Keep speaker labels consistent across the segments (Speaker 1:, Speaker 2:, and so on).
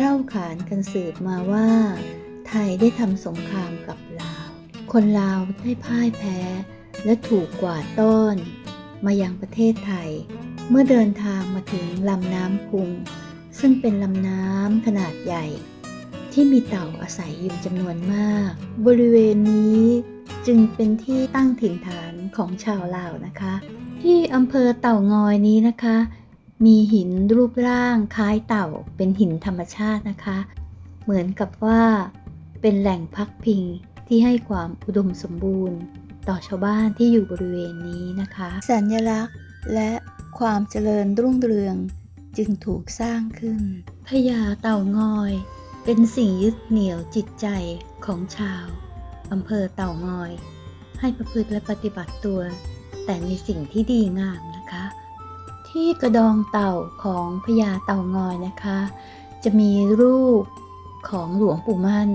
Speaker 1: เล่าขานกันสืบมาว่า ไทยได้ทำสงครามกับลาว คนลาวได้พ่ายแพ้ และถูกกวาดต้อน มายังประเทศไทย เมื่อเดินทางมาถึงลำน้ำพุง ซึ่งเป็นลำน้ำขนาดใหญ่ ที่มีเต่าอาศัยอยู่จำนวนมาก บริเวณนี้จึงเป็นที่ตั้งถิ่นฐานของชาวลาวนะคะ ที่อำเภอเต่างอยนี้นะคะ มีหินรูปร่างคล้ายเต่าเป็นหินธรรมชาตินะคะ เหมือนกับว่าเป็นแหล่งพักพิงที่ให้ความอุดมสมบูรณ์ ต่อชาวบ้านที่อยู่บริเวณนี้นะคะ สัญลักษณ์และความเจริญรุ่งเรืองจึงถูกสร้างขึ้นพญาเต่างอย เป็นสิ่งยึดเหนี่ยวจิตใจของชาวอำเภอเต่างอย ให้ประพฤติและปฏิบัติตัว แต่ในสิ่งที่ดีงามนะคะ ที่กระดองเต่าของพญาเต่างอยนะคะ จะมีรูปของหลวงปู่มั่น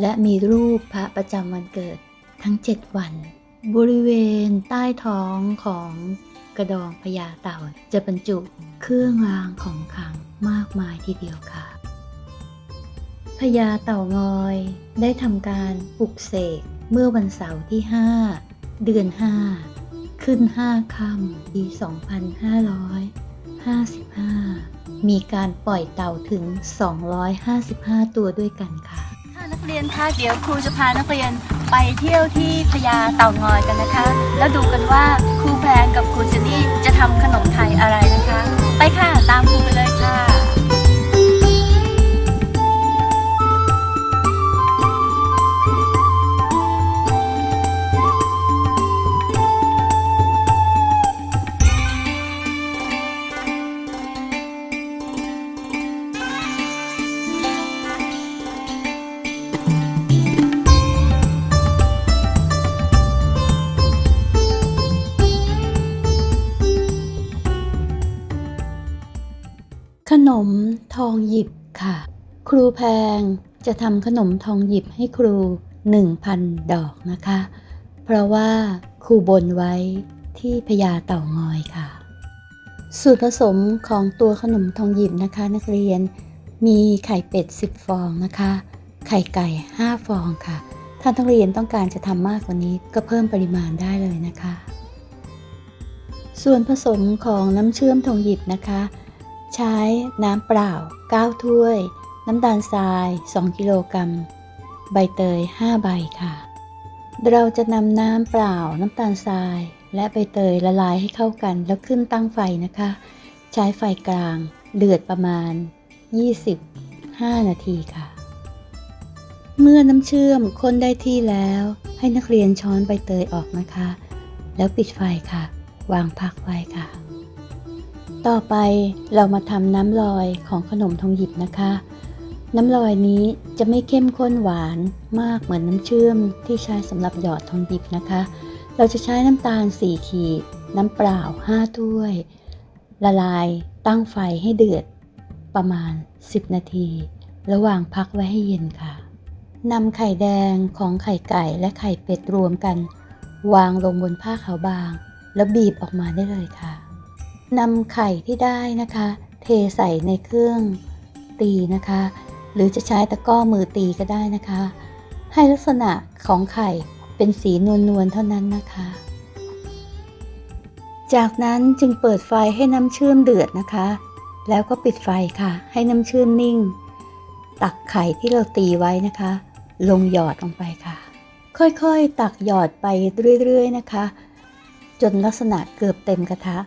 Speaker 1: และมีรูปพระประจำวันเกิดทั้ง 7 วัน บริเวณใต้ท้องของกระดองพญาเต่าจะบรรจุเครื่องรางของขลังมากมายทีเดียวค่ะพญาเต่างอยได้ทำการปลุกเสกเมื่อวันเสาร์ที่ 5 เดือน 5 ขึ้น5ค่ำปี 2555 มีการปล่อยเต่าถึง 255 ตัวด้วยกันค่ะ
Speaker 2: ค่ะนักเรียนคะเดี๋ยวครูจะพานักเรียนไปเที่ยวที่พญาเต่างอยกันนะคะ แล้วดูกันว่าครูแพนกับครูเจนนี่จะทำขนมไทยอะไรนะคะ ไปค่ะตามครูไปเลยค่ะ
Speaker 1: องหยิบค่ะ ครูแพงจะทำขนมทองหยิบให้ครู 1,000 ดอกนะคะ เพราะว่าครูบนไว้ที่พญาเต่างอยค่ะ สูตรผสมของตัวขนมทองหยิบนะคะ นักเรียนมีไข่เป็ด 10 ฟองนะคะ ไข่ไก่ 5 ฟองค่ะ ถ้านักเรียนต้องการจะทำมากกว่านี้ก็เพิ่มปริมาณได้เลยนะคะ ส่วนผสมของน้ำเชื่อมทองหยิบนะคะ ใช้น้ำเปล่า 9 ถ้วย น้ำตาลทราย 2 กิโลกรัม ใบเตย 5 ใบค่ะ เราจะนำน้ำเปล่า น้ำตาลทราย และใบเตยละลายให้เข้ากัน แล้วขึ้นตั้งไฟนะคะ ใช้ไฟกลาง เดือดประมาณ 25 นาทีค่ะ เมื่อน้ำเชื่อมข้นได้ที่แล้ว ให้นักเรียนช้อนใบเตยออกนะคะ แล้วปิดไฟค่ะ วางพักไว้ค่ะ ต่อไปเรามาทำน้ำลอยของขนมทองหยิบนะคะ น้ำลอยนี้จะไม่เข้มข้นหวานมากเหมือนน้ำเชื่อมที่ใช้สำหรับหยอดทองหยิบนะคะ เราจะใช้น้ำตาล 4 ขีด น้ำเปล่า 5 ถ้วย ละลายตั้งไฟให้เดือดประมาณ 10 นาที ระหว่างพักไว้ให้เย็นค่ะนำไข่แดงของไข่ไก่และไข่เป็ดรวมกัน วางลงบนผ้าขาวบาง แล้วบีบออกมาได้เลยค่ะ นำไข่ที่ได้นะคะ เทใส่ในเครื่องตีนะคะ หรือจะใช้ตะก้อมือตีก็ได้นะคะ ให้ลักษณะของไข่เป็นสีนวลๆเท่านั้นนะคะ จากนั้นจึงเปิดไฟให้น้ำเชื่อมเดือดนะคะ แล้วก็ปิดไฟค่ะ ให้น้ำเชื่อมนิ่ง ตักไข่ที่เราตีไว้นะคะ ลงหยอดลงไปค่ะ ค่อยๆ ตักหยอดไปเรื่อยๆนะคะ จนลักษณะเกือบเต็มกระทะ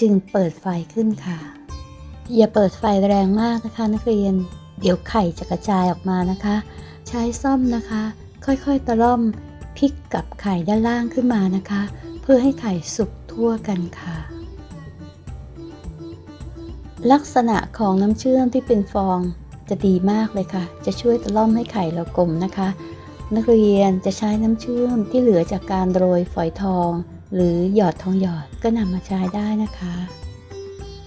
Speaker 1: จึงเปิดไฟขึ้นค่ะ อย่าเปิดไฟแรงมากนะคะนักเรียน เดี๋ยวไข่จะกระจายออกมานะคะ ใช้ซ่อมนะคะ ค่อยๆตะล่อมพลิกกับไข่ด้านล่างขึ้นมานะคะ เพื่อให้ไข่สุกทั่วกันค่ะ ลักษณะของน้ำเชื่อมที่เป็นฟองจะดีมากเลยค่ะ จะช่วยตะล่อมให้ไข่เรากลมนะคะ นักเรียนจะใช้น้ำเชื่อมที่เหลือจากการโรยฝอยทอง หรือหยอดทองหยอดก็นำมาใช้ได้นะคะ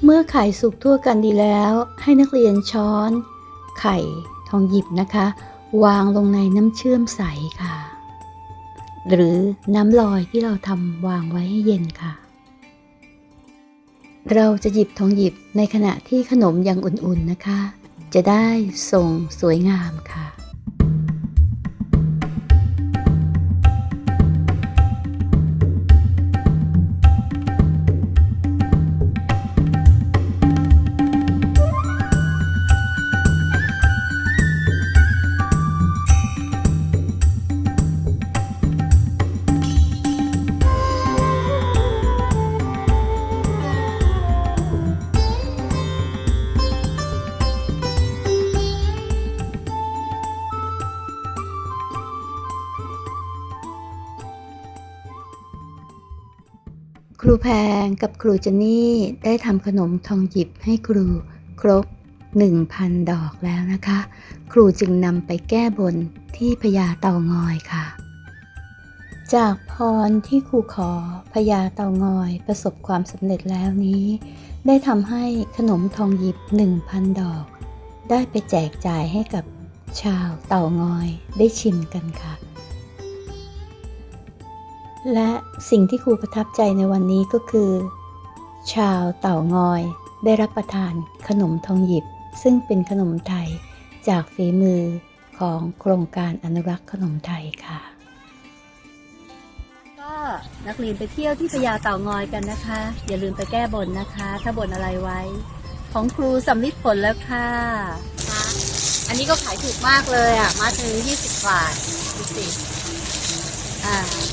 Speaker 1: เมื่อไข่สุกทั่วกันดีแล้ว ให้นักเรียนช้อน ไข่ทองหยิบนะคะ วางลงในน้ำเชื่อมใสค่ะ หรือน้ำลอยที่เราทำวางไว้ให้เย็นค่ะ เราจะหยิบทองหยิบในขณะที่ขนมยังอุ่นๆนะคะ จะได้ทรงสวยงามค่ะ ครูแพงกับครูเจนนี่ได้ทำขนมทองหยิบให้ครูครบ 1,000 ดอกแล้วนะคะ ครูจึงนำไปแก้บนที่พญาเตางอยค่ะ จากพรที่ครูขอพญาเตางอยประสบความสำเร็จแล้วนี้ ได้ทำให้ขนมทองหยิบ 1,000 ดอก ได้ไปแจกจ่ายให้กับชาวเต่างอยได้ชิมกันค่ะ และสิ่งที่ครูประทับใจในวันนี้ก็คือ ชาวเต่างอยได้รับประทานขนมทองหยิบ ซึ่งเป็นขนมไทยจากฝีมือของโครงการอนุรักษ์ขนมไทยค่ะ
Speaker 2: ก็นักเรียนไปเที่ยวที่พญาเต่างอยกันนะคะ อย่าลืมไปแก้บนนะคะ ถ้าบนอะไรไว้ ของครูสำลิดผลแล้วค่ะ อันนี้ก็ขายถูกมากเลยอะ มาถึง20 บาทดูสิอ่านะคะ